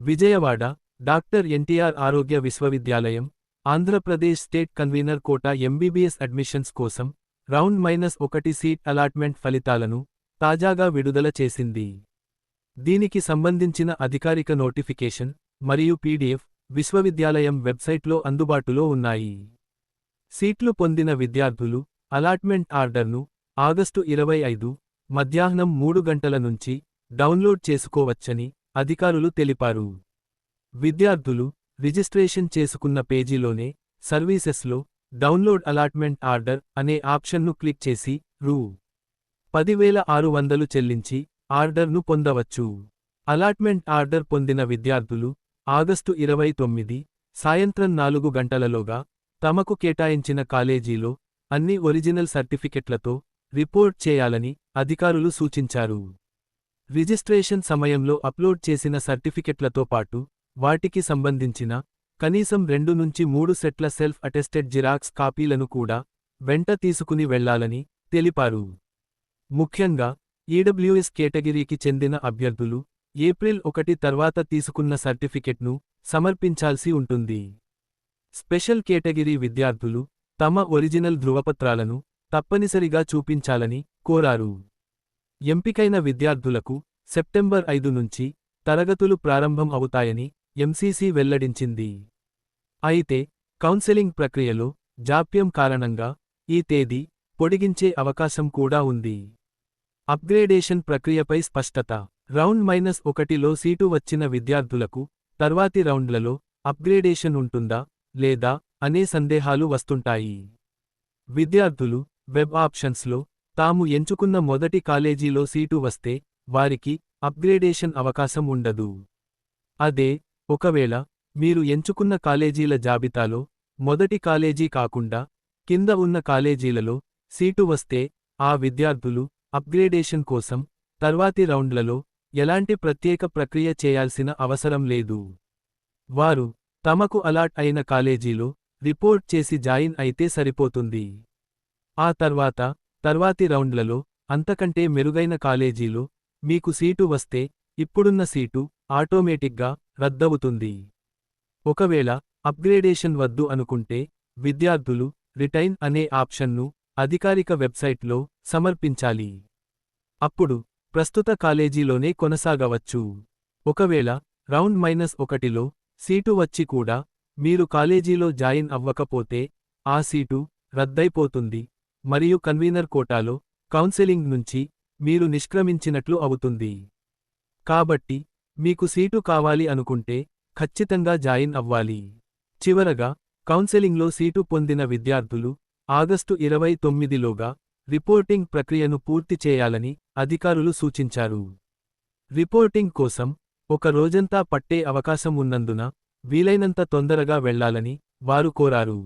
Vijayawada doctor NTR ఆరోగ్య విశ్వవిద్యాలయం Andhra Pradesh state convener quota MBBS admissions కోసం రౌండ్ మైనస్ ఒకటి సీట్ అలాట్మెంట్ ఫలితాలను తాజాగా విడుదల చేసింది. దీనికి సంబంధించిన అధికారిక నోటిఫికేషన్ మరియు పీడీఎఫ్ విశ్వవిద్యాలయం వెబ్సైట్లో అందుబాటులో ఉన్నాయి. సీట్లు పొందిన విద్యార్థులు అలాట్మెంట్ ఆర్డర్ను ఆగస్టు ఇరవై ఐదు మధ్యాహ్నం మూడు గంటల నుంచి డౌన్లోడ్ చేసుకోవచ్చని అధికారులు తెలిపారు. విద్యార్థులు రిజిస్ట్రేషన్ చేసుకున్న పేజీలోనే సర్వీసెస్లో డౌన్లోడ్ అలాట్మెంట్ ఆర్డర్ అనే ఆప్షన్ను క్లిక్ చేసి రూ. పదివేల ఆరు వందలు చెల్లించి ఆర్డర్ను పొందవచ్చు. అలాట్మెంట్ ఆర్డర్ పొందిన విద్యార్థులు ఆగస్టు ఇరవై తొమ్మిది సాయంత్రం నాలుగు గంటలలోగా తమకు కేటాయించిన కాలేజీలో అన్ని ఒరిజినల్ సర్టిఫికెట్లతో రిపోర్ట్ చేయాలని అధికారులు సూచించారు. రిజిస్ట్రేషన్ సమయంలో అప్లోడ్ చేసిన సర్టిఫికెట్లతో పాటు వాటికి సంబంధించిన కనీసం రెండు నుంచి మూడు సెట్ల సెల్ఫ్ అటెస్టెడ్ జిరాక్స్ కాపీలను కూడా వెంట తీసుకుని వెళ్ళాలని తెలిపారు. ముఖ్యంగా ఈడబ్ల్యూఎస్ కేటగిరీకి చెందిన అభ్యర్థులు ఏప్రిల్ ఒకటి తర్వాత తీసుకున్న సర్టిఫికెట్ను సమర్పించాల్సి ఉంటుంది. స్పెషల్ కేటగిరీ విద్యార్థులు తమ ఒరిజినల్ ధృవపత్రాలను తప్పనిసరిగా చూపించాలని కోరారు. ఎంపికైన విద్యార్థులకు సెప్టెంబర్ ఐదు నుంచి తరగతులు ప్రారంభం అవుతాయని ఎంసీసీ వెల్లడించింది. అయితే కౌన్సెలింగ్ ప్రక్రియలో జాప్యం కారణంగా ఈ తేదీ పొడిగించే అవకాశం కూడా ఉంది. అప్గ్రేడేషన్ ప్రక్రియపై స్పష్టత. రౌండ్ మైనస్ ఒకటిలో సీటు వచ్చిన విద్యార్థులకు తర్వాతి రౌండ్లలో అప్గ్రేడేషన్ ఉంటుందా లేదా అనే సందేహాలు వస్తుంటాయి. విద్యార్థులు వెబ్ ఆప్షన్స్లో తాము ఎంచుకున్న మొదటి కాలేజీలో సీటు వస్తే వారికి అప్గ్రేడేషన్ అవకాశం ఉండదు. అదే ఒకవేళ మీరు ఎంచుకున్న కాలేజీల జాబితాలో మొదటి కాలేజీ కాకుండా కింద ఉన్న కాలేజీలలో సీటు వస్తే ఆ విద్యార్థులు అప్గ్రేడేషన్ కోసం తర్వాతి రౌండ్లలో ఎలాంటి ప్రత్యేక ప్రక్రియ చేయాల్సిన అవసరం లేదు. వారు తమకు అలాట్ అయిన కాలేజీలో రిపోర్ట్ చేసి జాయిన్ అయితే సరిపోతుంది. ఆ తర్వాత తర్వాతి రౌండ్లలో అంతకంటే మెరుగైన కాలేజీలో మీకు సీటు వస్తే ఇప్పుడున్న సీటు ఆటోమేటిక్గా రద్దవుతుంది. ఒకవేళ అప్గ్రేడేషన్ వద్దు అనుకుంటే విద్యార్థులు రిటైన్ అనే ఆప్షన్ను అధికారిక వెబ్సైట్లో సమర్పించాలి. అప్పుడు ప్రస్తుత కాలేజీలోనే కొనసాగవచ్చు. ఒకవేళ రౌండ్ మైనస్ ఒకటిలో సీటు వచ్చి కూడా మీరు కాలేజీలో జాయిన్ అవ్వకపోతే ఆ సీటు రద్దయిపోతుంది. మరియు కన్వీనర్ కోటాలో కౌన్సెలింగ్ నుంచి మీరు నిష్క్రమించినట్లు అవుతుంది. కాబట్టి మీకు సీటు కావాలి అనుకుంటే ఖచ్చితంగా జాయిన్ అవ్వాలి. చివరగా కౌన్సెలింగ్లో సీటు పొందిన విద్యార్థులు ఆగస్టు ఇరవై తొమ్మిదిలోగా రిపోర్టింగ్ ప్రక్రియను పూర్తి చేయాలని అధికారులు సూచించారు. రిపోర్టింగ్ కోసం ఒక రోజంతా పట్టే అవకాశం ఉన్నందున వీలైనంత తొందరగా వెళ్ళాలని వారు కోరారు.